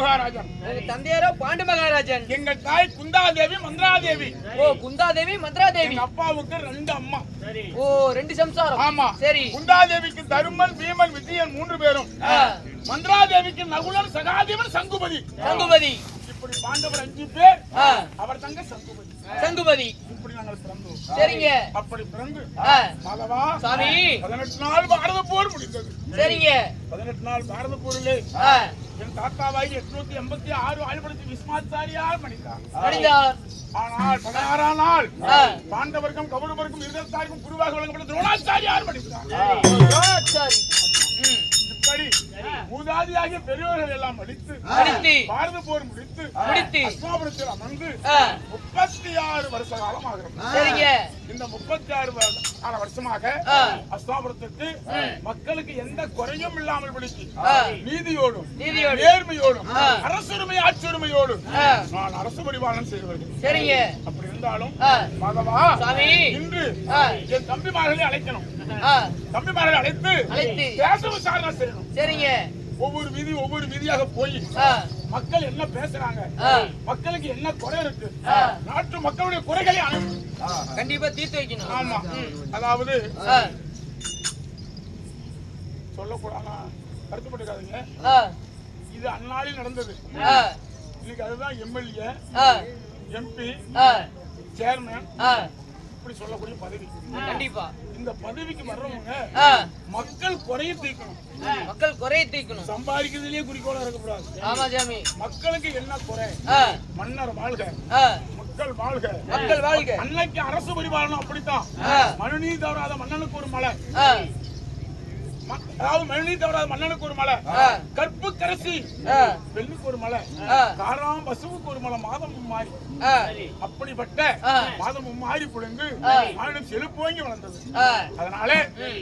மகாராஜன். தந்தையாரோ bond மகாராஜன். எங்கள் தாய் குந்தாதேவி மந்திராதேவி. ஓ குந்தாதேவி மந்த்ராதேவி. அப்பாவுக்கு ரெண்டு அம்மா. ஓ ரெண்டு சம்சாரம். ஆமா. சரி. குந்தாதேவிக்கு தருமன் பீமன் விஜயன் மூன்று பேரும். மந்திராதேவிக்கு நகுலன் சகாதேவன் சங்குபதி. சங்குபதி. இப்படி பாண்டவர் அஞ்சு பேர் அவர் தங்க சங்குபதி. சங்குபதி. இப்படி நாங்கள் பிறந்தோம் சரிங்க. அப்படி பிறந்து மாதவா சாமி. பதினெட்டு நாள் பாரத போர் முடிந்தது. சரிங்க. பதினெட்டு நாள் பாரத போரிலே என் தாத்தாவாகி எட்நூத்தி எண்பத்தி ஆறு ஆழ்படுத்தி விஸ்மாச்சாரியார் மணித்தார் ஆனால் பதினாறாம் நாள் பாண்டவர்க்கும் கௌரவருக்கும் இருதத்தாருக்கும் குருவாக வழங்கப்பட்ட துரோணாச்சாரியார் மணித்தார் ஓ, சரி ம், இப்படி மூதாதியாகிய பெரியவர்கள் எல்லாம் அடித்து பாரத போர் முடித்து முடித்து அஸ்மாபுரத்தில் அமர்ந்து முப்பத்தி ஆறு வருஷ காலம் ஆகிறது சரிங்க. இந்த முப்பத்தி ஆறு ஆறு வருஷமாக அஸ்மாபுரத்துக்கு மக்களுக்கு எந்த குறையும் இல்லாமல் பிடிச்சு நீதியோடும் நீதியோடு நேர்மையோடும். அரசுரிமை ஆட்சியுரிமையோடும் நான் அரசு பரிபாலனம் செய்து வருகிறேன் சரிங்க. அப்படி இருந்தாலும் மாதவா இன்று என் தம்பிமார்களை அழைக்கணும். ஆ, தம்பிமார்களை அழைத்து அழைத்து. தேச விசாரணை செய்யணும். சரிங்க. ஒவ்வொரு வீதி ஒவ்வொரு வீதியாக போய் மக்கள் என்ன பேசுறாங்க? மக்களுக்கு என்ன குறை இருக்கு. நாட்டு மக்களுடைய குறைகளை அனுப்பி கண்டிப்பா தீர்த்து வைக்கணும். ஆமா. அதாவது சொல்லக்கூடாதா வருத்தப்பட்டுக்காதீங்க ஆ, இது அந்நாளில் நடந்தது. இன்னைக்கு அதுதான் எம்எல்ஏ எம்பி சேர்மன் இப்படி சொல்லக்கூடிய பதவி. கண்டிப்பா. இந்த பதவிக்கு வர்றவங்க மக்கள் குறைய தீர்க்கணும். மக்கள் குறைய தீர்க்கணும். சம்பாதிக்கிறதுலயே குறிக்கோளா இருக்கக்கூடாது. ஆமா மக்களுக்கு என்ன குறை? மன்னர் வாழ்க. மக்கள் வாழ்க. மக்கள் வாழ்க. அன்னைக்கு அரசு பரிபாலனம் அப்படித்தான். ஆ, மனுநீதி தவறாத மன்னனுக்கு ஒரு மலை. அதாவது மனுநீதி தவறாத மன்னனுக்கு ஒரு மலை கற்பு கரசி பெண்ணுக்கு ஒரு மலை காராம் பசுவுக்கு ஒரு மலை மாதம் மாறி அப்படிப்பட்ட. மாதம் மாறி பொழுது ஆ. மாநிலம் செழிப்போங்கி வளர்ந்தது அதனால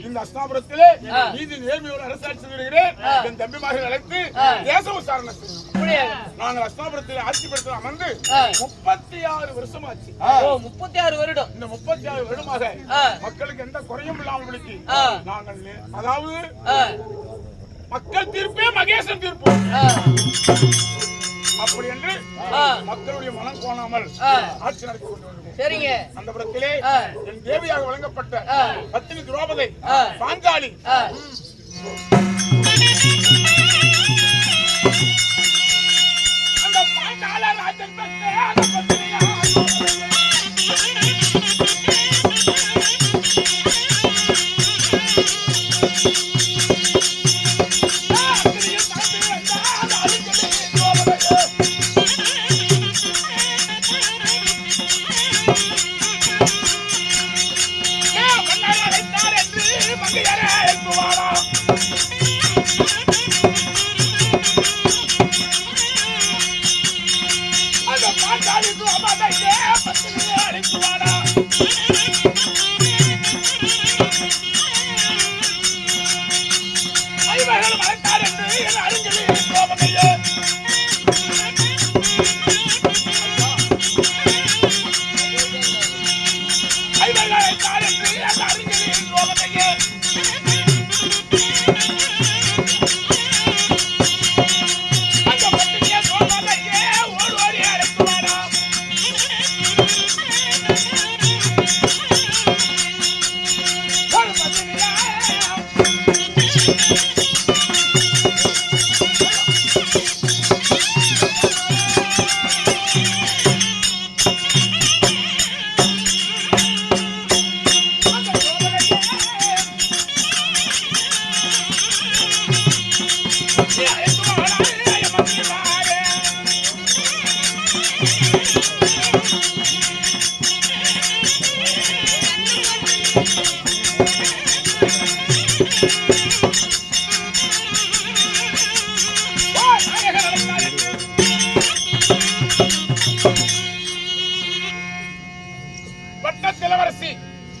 இந்த அஸ்தாபுரத்திலே. நீதி நேர்மையோடு அரசாட்சி வருகிறேன். என் தம்பிமார்கள் அழைத்து. தேச விசாரணை செய்யணும். நாங்கள் அஸ்தாபுரத்தில் ஆட்சி படுத்த அமர்ந்து. முப்பத்தி ஆறு வருஷமாச்சு ஓ முப்பத்தி ஆறு வருடம் இந்த முப்பத்தி ஆறு வருடமாக மக்களுக்கு எந்த குறையும் இல்லாமல். நாங்கள் அதாவது மக்கள் தீர்ப்பே மகேசன் தீர்ப்பு அப்படி என்று. மக்களுடைய மனம் கோணாமல். ஆட்சி நடத்தி கொண்டு சரிங்க அந்த புறத்திலே. என் தேவியாக வழங்கப்பட்ட. பத்தினி துரோபதை. பாஞ்சாலி ஐவர்கள் மறைத்தார் என்று என்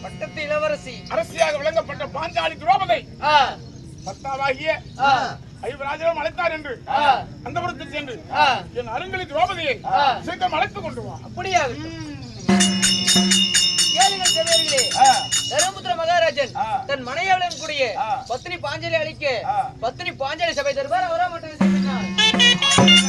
பட்டத்து இளவரசி. அரசியாக விளங்கப்பட்ட பாஞ்சாலி துரோபதை. சத்தாவாகிய ஆ, ஐவராஜரும் அழைத்தார் என்று. அந்த சென்று. என் அருங்கலி துரோபதியை. சீக்கிரம் அழைத்து கொண்டு வா. அப்படியா? கேளுங்கள் செல்வர்களே தருமபுத்திர மகாராஜன். தன் மனையாளன் கூடிய ஆ. பத்னி பாஞ்சாலி அளிக்க. பத்னி பாஞ்சாலி சபை தருவார் அவரா மட்டும்